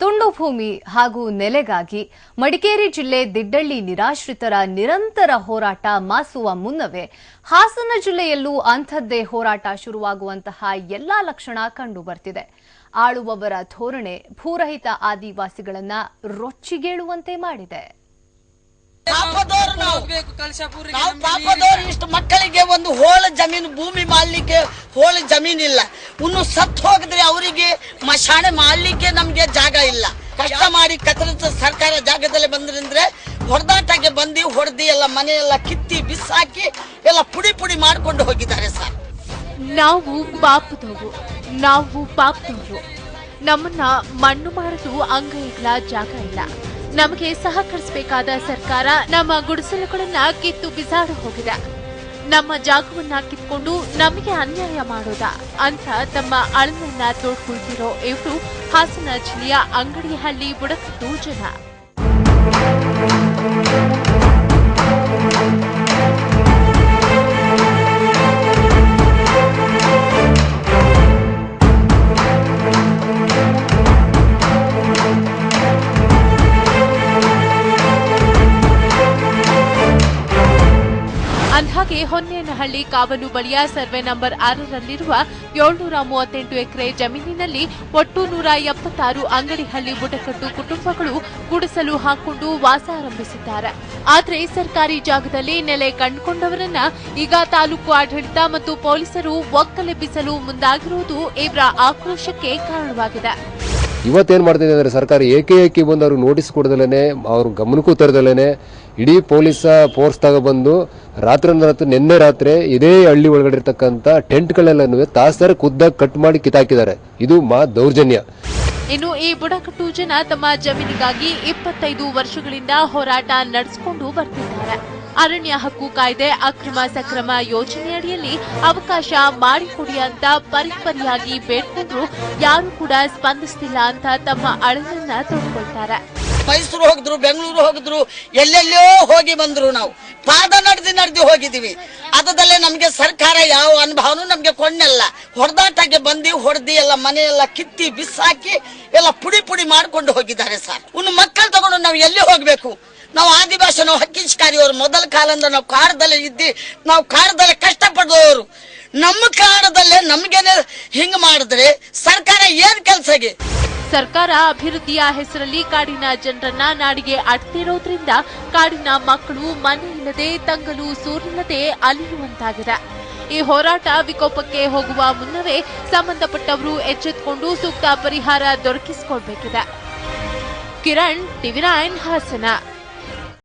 ತುಂಡು ಭೂಮಿ ಹಾಗೂ ನೆಲೆಗಾಗಿ ಮಡಿಕೇರಿ ಜಿಲ್ಲೆ ದಿಡ್ಡಳ್ಳಿ ನಿರಾಶ್ರಿತರ ನಿರಂತರ ಹೋರಾಟ ಮಾಸುವ ಮುನ್ನವೇ ಹಾಸನ ಜಿಲ್ಲೆಯಲ್ಲೂ ಅಂಥದ್ದೇ ಹೋರಾಟ ಶುರುವಾಗುವಂತಹ ಎಲ್ಲಾ ಲಕ್ಷಣ ಕಂಡು ಬರ್ತಿದೆ ಆಳುವವರ ಧೋರಣೆ ಭೂರಹಿತ ಆದಿವಾಸಿಗಳನ್ನ ರೊಚ್ಚಿಗೇಳುವಂತೆ ಮಾಡಿದೆ. ಮಕ್ಕಳಿಗೆ ಒಂದು ಹೋಳ ಜಮೀನು, ಭೂಮಿ ಮಾಡಲಿಕ್ಕೆ ಹೋಳ ಜಮೀನಿಲ್ಲ. ಇನ್ನು ಸತ್ತು ಹೋಗಿದ್ರೆ ಅವರಿಗೆ ಮಶಾಣೆ ಮಾಡಲಿಕ್ಕೆ ನಮ್ಗೆ ಜಾಗ ಇಲ್ಲ. ಕಷ್ಟ. ಮಾಡಿ ಕತ್ತರಿಸ ಸರ್ಕಾರ ಜಾಗದಲ್ಲಿ ಬಂದ್ರಂದ್ರೆ ಹೊಡೆದಾಟಕ್ಕೆ ಬಂದು ಹೊಡೆದು ಎಲ್ಲ ಮನೆಯೆಲ್ಲ ಎಲ್ಲ ಕಿತ್ತಿ ಬಿಸಾಕಿ ಎಲ್ಲ ಪುಡಿ ಪುಡಿ ಮಾಡ್ಕೊಂಡು ಹೋಗಿದ್ದಾರೆ ಸರ್. ನಾವು ಪಾಪದವು ನಾವು ಪಾಪದವು ನಮ್ಮನ್ನ ಮಣ್ಣು ಮಾಡಲು ಅಂಗೈಗಳ ಜಾಗ ಇಲ್ಲ. ನಮಗೆ ಸಹಕರಿಸಬೇಕಾದ ಸರ್ಕಾರ ನಮ್ಮ ಗುಡಿಸಲುಗಳನ್ನ ಕಿತ್ತು ಬಿಸಾಡ ಹೋಗಿದೆ. ನಮ್ಮ ಜಾಗವನ್ನ ಕಿತ್ಕೊಂಡು ನಮಗೆ ಅನ್ಯಾಯ ಮಾಡೋದ. ಅಂತ ತಮ್ಮ ಅಳಲನ್ನ ತೋಡ್ಕೊಳ್ತಿರೋ ಇವರು ಹಾಸನ ಜಿಲ್ಲೆಯ ಅಂಗಡಿಹಳ್ಳಿ ಬುಡಕಟ್ಟು ಜನ. ಅಂದ್ಹಾಗೆ ಹೊನ್ನೇನಹಳ್ಳಿ ಕಾವಲು ಬಳಿಯ ಸರ್ವೆ ನಂಬರ್ ಆರರಲ್ಲಿರುವ ಏಳ್ನೂರ ಮೂವತ್ತೆಂಟು ಎಕರೆ ಜಮೀನಿನಲ್ಲಿ ಒಟ್ಟು ನೂರ ಎಪ್ಪತ್ತಾರು ಅಂಗಡಿಹಳ್ಳಿ ಬುಡಕಟ್ಟು ಕುಟುಂಬಗಳು ಗುಡಿಸಲು ಹಾಕೊಂಡು ವಾಸ ಆರಂಭಿಸಿದ್ದಾರೆ. ಆದರೆ ಸರ್ಕಾರಿ ಜಾಗದಲ್ಲಿ ನೆಲೆ ಕಂಡುಕೊಂಡವರನ್ನ ಈಗ ತಾಲೂಕು ಆಡಳಿತ ಮತ್ತು ಪೊಲೀಸರು ಒಕ್ಕಲೆಬ್ಬಿಸಲು ಮುಂದಾಗಿರುವುದು ಇವರ ಆಕ್ರೋಶಕ್ಕೆ ಕಾರಣವಾಗಿದೆ. ಇವತ್ತೇನು ಮಾಡ್ತಿದೆ ಅಂದರೆ ಸರ್ಕಾರ ಏಕೆ ಏಕೆ ಬಂದು ಅವ್ರಿಗೆ ನೋಟಿಸ್ ಕೊಡ್ದಲೇ ಅವ್ರ ಗಮನಕ್ಕೂ ತರದಲೇ ಇಡೀ ಪೊಲೀಸ ಫೋರ್ಸ್ ತಗೊಬಂದು ರಾತ್ರಿ ರಾತ್ರಿ, ನಿನ್ನೆ ರಾತ್ರಿ ಇದೇ ಹಳ್ಳಿ ಒಳಗಡೆ ಇರ್ತಕ್ಕಂಥ ಟೆಂಟ್ಗಳೆಲ್ಲನೂ ತಾಸ್ದಾರ ಖುದ್ದಾಗಿ ಕಟ್ ಮಾಡಿ ಕಿತ್ತಾಕಿದ್ದಾರೆ. ಇದು ಮಾ ದೌರ್ಜನ್ಯ. ಇನ್ನು ಈ ಬುಡಕಟ್ಟು ಜನ ತಮ್ಮ ಜಮೀನಿಗಾಗಿ ಇಪ್ಪತ್ತೈದು ವರ್ಷಗಳಿಂದ ಹೋರಾಟ ನಡೆಸಿಕೊಂಡು ಬರ್ತಿದ್ದಾರೆ. ಅರಣ್ಯ ಹಕ್ಕು ಕಾಯ್ದೆ, ಅಕ್ರಮ ಸಕ್ರಮ ಯೋಜನೆಯಡಿಯಲ್ಲಿ ಅವಕಾಶ ಮಾಡಿಕೊಡಿ ಅಂತ ಪರಿಪರಿಯಾಗಿ ಬೇಡ್ಕೊಂಡ್ರು ಯಾರು ಕೂಡ ಸ್ಪಂದಿಸ್ತಿಲ್ಲ ಅಂತ ತಮ್ಮ ಅಳಲನ್ನ ತೊಡ್ಕೊಳ್ತಾರೆ. ಮೈಸೂರು ಹೋಗಿದ್ರು, ಬೆಂಗಳೂರು ಹೋಗಿದ್ರು ಎಲ್ಲೆಲ್ಲೋ ಹೋಗಿ ಬಂದ್ರು ನಾವು. ಪಾದ ನಡೆದು ನಡೆದು ಹೋಗಿದೀವಿ ಅದರಲ್ಲೇ ನಮಗೆ ಸರ್ಕಾರ ಯಾವ ಅನುಭವನೂ ನಮಗೆ ಕೊಂಡಲ್ಲ ಹೊಡೆದಾಟಕ್ಕೆ ಬಂದು ಹೊಡೆದು ಎಲ್ಲ ಮನೆಯೆಲ್ಲ ಕಿತ್ತಿ ಬಿಸಾಕಿ ಎಲ್ಲ ಪುಡಿ ಪುಡಿ ಮಾಡ್ಕೊಂಡು ಹೋಗಿದ್ದಾರೆ ಸರ್. ಇನ್ನು ಮಕ್ಕಳು ತಗೊಂಡು ನಾವು ಎಲ್ಲಿ ಹೋಗ್ಬೇಕು? ನಾವು ಆದಿವಾಸಿ ನಾವು ಹಕ್ಕಿಸ್ಕಾರಿಯವರು ಮೊದಲ ಕಾಲದಿಂದ ನಾವು ಕಾಡದಲ್ಲಿ ಇದ್ದಿ, ನಾವು ಕಾಡದಲ್ಲೇ ಕಷ್ಟಪಡುವವರು. ನಮ್ಮ ಕಾಡದಲ್ಲೇ ನಮ್ಗೇನೆ ಹಿಂಗ್ ಮಾಡಿದ್ರೆ ಸರ್ಕಾರ ಏನ್ ಕೆಲ್ಸಗೆ ಸರ್ಕಾರ ಅಭಿವೃದ್ಧಿಯ ಹೆಸರಲ್ಲಿ ಕಾಡಿನ ಜನರನ್ನ ನಾಡಿಗೆ ಅಟ್ತಿರೋದ್ರಿಂದ ಕಾಡಿನ ಮಕ್ಕಳು ಮನೆ ಇಲ್ಲದೆ ತಂಗಲು ಸೂರಿಲ್ಲದೆ ಅಲಿಯುವಂತಾಗಿದೆ. ಈ ಹೋರಾಟ ವಿಕೋಪಕ್ಕೆ ಹೋಗುವ ಮುನ್ನವೇ ಸಂಬಂಧಪಟ್ಟವರು ಎಚ್ಚೆತ್ತುಕೊಂಡು ಸೂಕ್ತ ಪರಿಹಾರ ದೊರಕಿಸಿಕೊಳ್ಬೇಕಿದೆ. ಕಿರಣ್, ಟಿವಿ ಹಾಸನ.